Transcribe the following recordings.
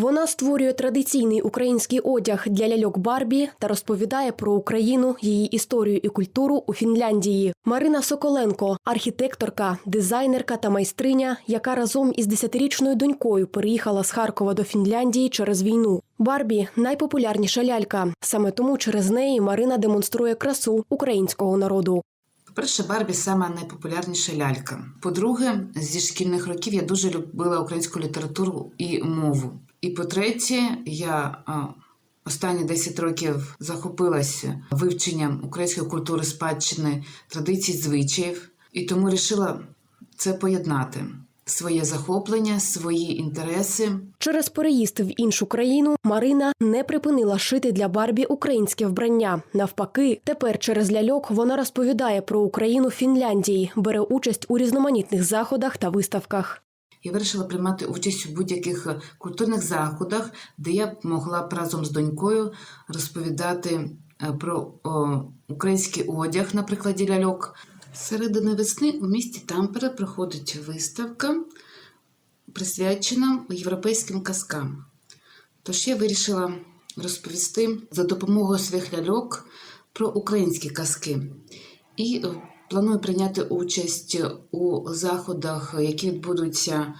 Вона створює традиційний український одяг для ляльок Барбі та розповідає про Україну, її історію і культуру у Фінляндії. Марина Соколенко, архітекторка, дизайнерка та майстриня, яка разом із десятирічною донькою переїхала з Харкова до Фінляндії через війну. Барбі найпопулярніша лялька. Саме тому через неї Марина демонструє красу українського народу. По-перше, Барбі сама найпопулярніша лялька. По-друге, зі шкільних років я дуже любила українську літературу і мову. І по-третє, я останні 10 років захопилася вивченням української культури, спадщини, традицій, звичаїв, і тому вирішила це поєднати. Своє захоплення, свої інтереси Через переїзд в іншу країну Марина не припинила шити для Барбі українське вбрання. Навпаки, тепер через ляльок вона розповідає про Україну Фінляндії, бере участь у різноманітних заходах та виставках. Я вирішила приймати участь у будь-яких е, культурних заходах, де я б могла б разом з донькою розповідати е, про український одяг на прикладі ляльок. Середини весни у місті Тампере проходить виставка, присвячена європейським казкам. Тож я вирішила розповісти за допомогою своїх ляльок про українські казки. І е, планую прийняти участь у заходах, які відбудуться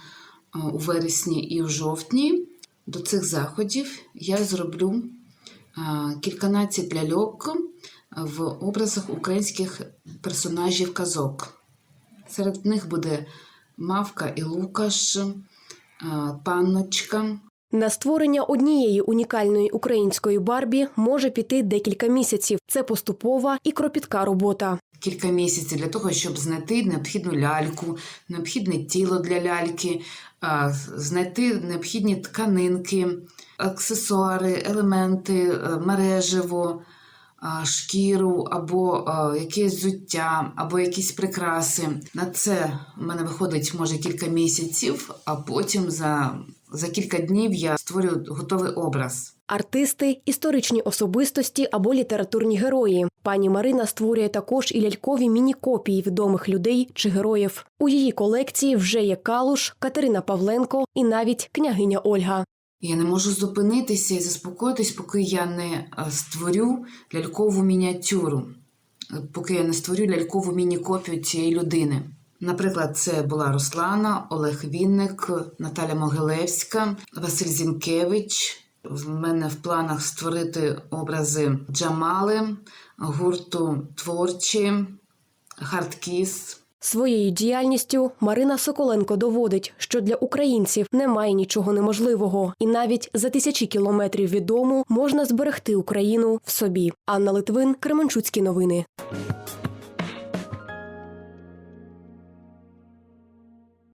е, у вересні і в жовтні. До цих заходів я зроблю е, кільканадцять ляльок в образах українських персонажів казок. Серед них буде Мавка і Лукаш, е, Панночка, На створення однієї унікальної української Барбі може піти декілька місяців. Це поступова і кропітка робота. кілька місяців для того, щоб знайти необхідну ляльку, необхідне тіло для ляльки, знайти необхідні тканинки, аксесуари, елементи, е, мережево, шкіру або якесь взуття, або якісь прикраси. На це в мене виходить може кілька місяців, а потім за, за кілька днів я створюю готовий образ. Артисти, історичні особистості або літературні герої. Пані Марина створює також і лялькові міні-копії відомих людей чи героїв. У її колекції вже є Калуш, Катерина Павленко і навіть княгиня Ольга. Я не можу зупинитися і заспокоїтись, поки я не е, створю лялькову мініатюру, е, поки я не створю лялькову міні-копію цієї людини. Наприклад, це була Руслана, Олег Вінник, Наталя Могилевська, Василь Зінкевич. В мене в планах створити образи Джамали, гурту творчі, хардкіс. Своєю діяльністю Марина Соколенко доводить, що для українців немає нічого неможливого, і навіть за тисячі кілометрів від дому можна зберегти Україну в собі. Анна Литвин, Кременчуцькі новини.